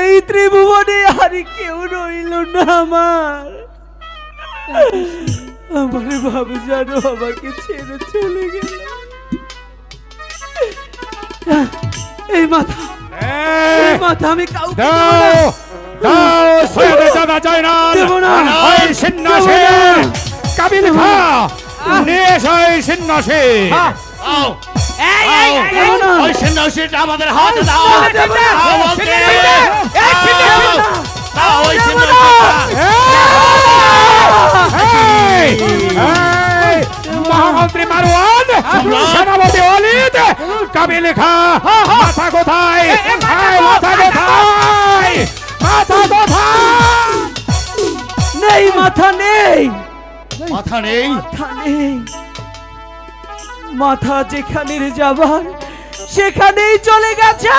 এই ত্রিভুবনে আর কেউ রইল না আমার। আমার ভাবে জানো আমাকে ছেড়ে চলে গেল। এই মাথা এই মাথা আমি কাউকে। দাও দাও সৈয়দে জাদা জয়নাল। না। ওই সিন্নাসে কাবিল খা নিয়ে এসো সিন্নাসে আও। ওই সন্ন্যাসীটা আমাদের হাতে দাও। না। দাও। ওই দেব না। সন্ন্যাসীটা। এই, এই, মহামন্ত্রী মারওয়ান সেনাপতি অলিদ কাবিল খা মাথা কোথায়? মাথা কোথায়? মাথা কোথায়? নেই মাথা নেই। মাথা নেই। মাথা নেই। মাথা যেখানে যাবার সেখানেই চলে গেছে।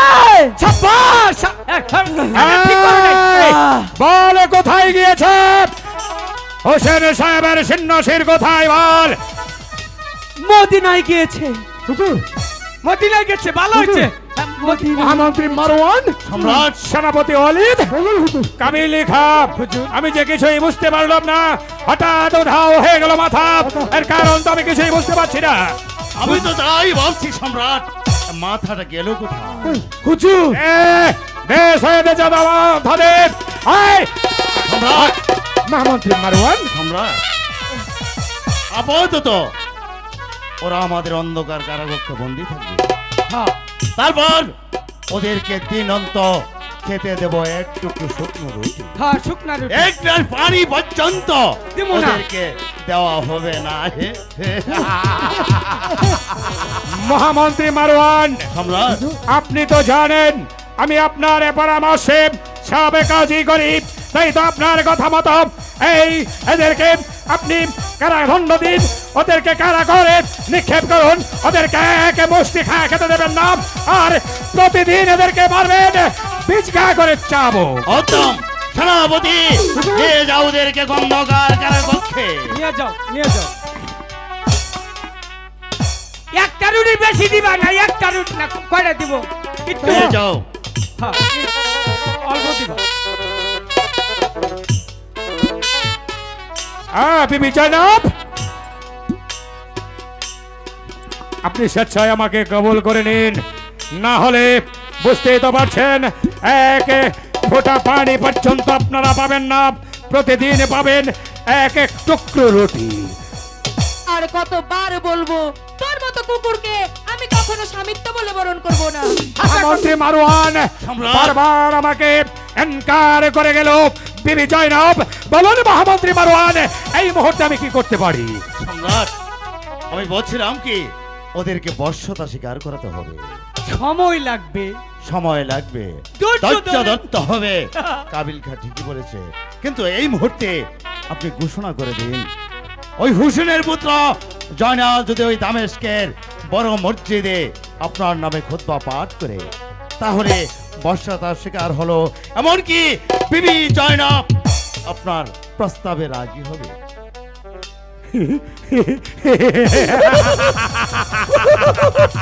আহ, বল কোথায় গিয়েছে? হোসেন সাহেবের সিন্নসির কোথায় বল। মদিনায় গিয়েছে। মদিনায় গেছে ভালো হয়েছে। মহামন্ত্রী মারওয়ান। সম্রাট সেনাপতি অলিদ কামিলি খাপ আমি যে কিছুই বুঝতে পারলাম না হঠাৎ উধাও হয়ে গেল মাথা। এর কারণ তো আমি কিছুই বুঝতে পারছি না। আমি তো তাই ভাবছি সম্রাট। মাথাটা গেল কোথায়? হুজুর বেশ হয়ে আয়। সম্রাট। মহামন্ত্রী মারওয়ান সম্রাট। আপাতত ওরা আমাদের অন্ধকার কারাগক্ষে বন্দি থাকবে। হ্যাঁ, তারপর ওদেরকে দিন অন্ত খেতে দেব একটু শুকনো রুটি। হ্যাঁ শুকনা রুটি। এক গ্লাস পানি পর্যন্ত দেবো না। ওদেরকে দেওয়া হবে না। মহামন্ত্রী মারওয়ান সম্রাট। আপনি তো জানেন আমি আপনার পরামর্শে সবে কাজই করি। তাই তো আপনার কথা মতো এই এদেরকে আপনি কারাখণ্ড দিন ওদেরকে কারা করে নিক্ষেপ করুন ওদেরকে একে মুষ্টি খায় খেতে দেবেন না আর প্রতিদিন এদেরকে মারবেন। বিচকা করে চাবো। অতম সেনাপতি নিয়ে যাও ওদেরকে গন্ধকার কারাগক্ষে নিয়ে যাও নিয়ে যাও। একটা রুটি বেশি দিবা না একটা রুটি না কয়টা দিব? একটু নিয়ে যাও। হ্যাঁ, অল্প দিবা। হ্যাঁ বিবি জয়নব আপনি স্বেচ্ছায় আমাকে কবুল করে নিন। না হলে বুঝতেই তো পারছেন এক ফোঁটা পানি পর্যন্ত আপনারা পাবেন না প্রতিদিন পাবেন এক এক টুকরো রুটি। আর কতবার বলব তোর মতো কুকুরকে আমি কখনো স্বামিত্ব বলে বরণ করব না। মন্ত্রী মারওয়ান সম্রাট। বারবার আমাকে এনকার করে গেল বিবি জয়নব বলুন মহামন্ত্রী মারওয়ান এই মুহূর্তে আমি কি করতে পারি? সম্রাট আমি বলছিলাম কি ওদেরকে বর্ষতা স্বীকার করাতে হবে। সময় লাগবে। সময় লাগবে। ধরতে হবে। কাবিল খা ঠিকই বলেছে। কিন্তু এই মুহূর্তে আপনি ঘোষণা করে দিন। ওই হুসেনের পুত্র জয়নাল যদি ওই দামেস্কের বড় মসজিদে আপনার নামে খুতবা পাঠ করে তাহলে বর্ষা তার শিকার হলো। এমনকি বিবি জয়নাব আপনার প্রস্তাবে রাজি হবে।